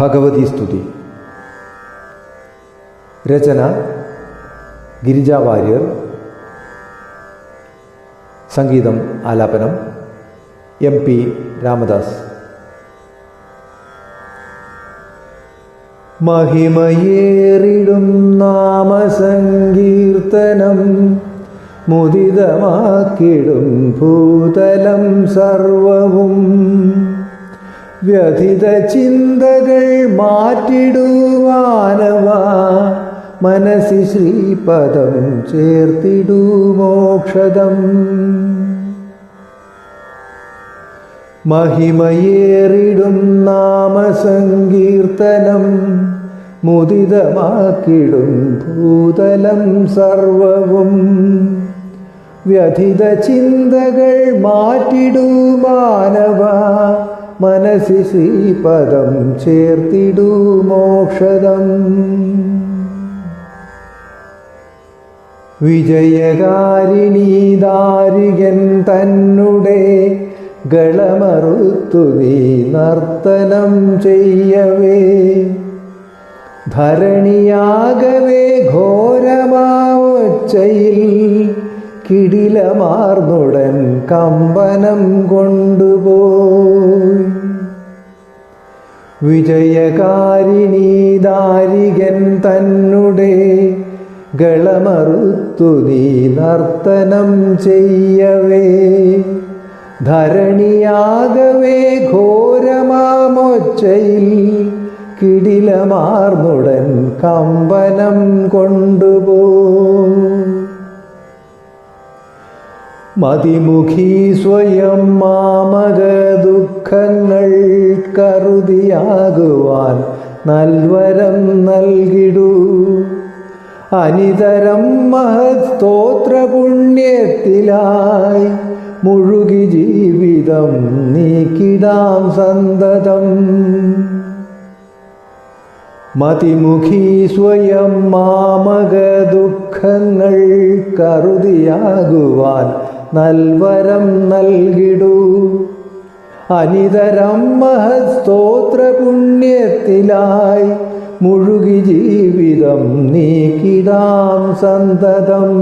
ഭഗവതി സ്തുതി. രചന ഗിരിജ വാര്യർ. സംഗീതം ആലാപനം എം പി രാമദാസ്. മഹിമയേറിടും നാമസങ്കീർത്തനം മുദിതമാക്കിടും ഭൂതലം സർവവും. വ്യഥിത ചിന്തകൾ മാറ്റിടുവാനവ. മനസ്സി ശ്രീപദം ചേർത്തിടൂ മോക്ഷദം മഹിമയേറിടും നാമസങ്കീർത്തനം. മുദിതമാക്കിടും ഭൂതലം സർവവും. വ്യഥിത ചിന്തകൾ മാറ്റിടൂ മാനവ മനസ്സി ശ്രീപദം ചേർത്തിടൂ മോക്ഷദം. വിജയകാരിണി ദാരികൻ തന്നുടെ ഗളമറുത്തു നീ നർത്തനം ചെയ്യവേ. ധരണിയാകവേ ഘോരമാവൊച്ചയിൽ കിടിലമാർന്നുടൻ കമ്പനം കൊണ്ടുപോയി. വിജയകാരിണി ദാരികൻ തന്നുടെ ഗളമറുത്തു നീ നർത്തനം ചെയ്യവേ. ധരണിയാകവേ ഘോരമാമൊച്ചയിൽ കിടിലമാർന്നുടൻ കമ്പനം കൊണ്ടുപോ മതിമുഖി സ്വയം മാമക ദുഃഖങ്ങൾ കരുതിയാകുവാൻ നൽവരം നൽകിടൂ. അനിതരം മഹത്തോത്ര പുണ്യത്തിലായി മുഴുകി ജീവിതം നീക്കിടാം സന്തതം. മതിമുഖി സ്വയം മാമക ദുഃഖങ്ങൾ കരുതിയാകുവാൻ നൽവരം നൽകിടൂ. അനിതരം മഹസ്തോത്ര പുണ്യത്തിലായി മുഴുകി ജീവിതം നീക്കിടാം സന്തതം.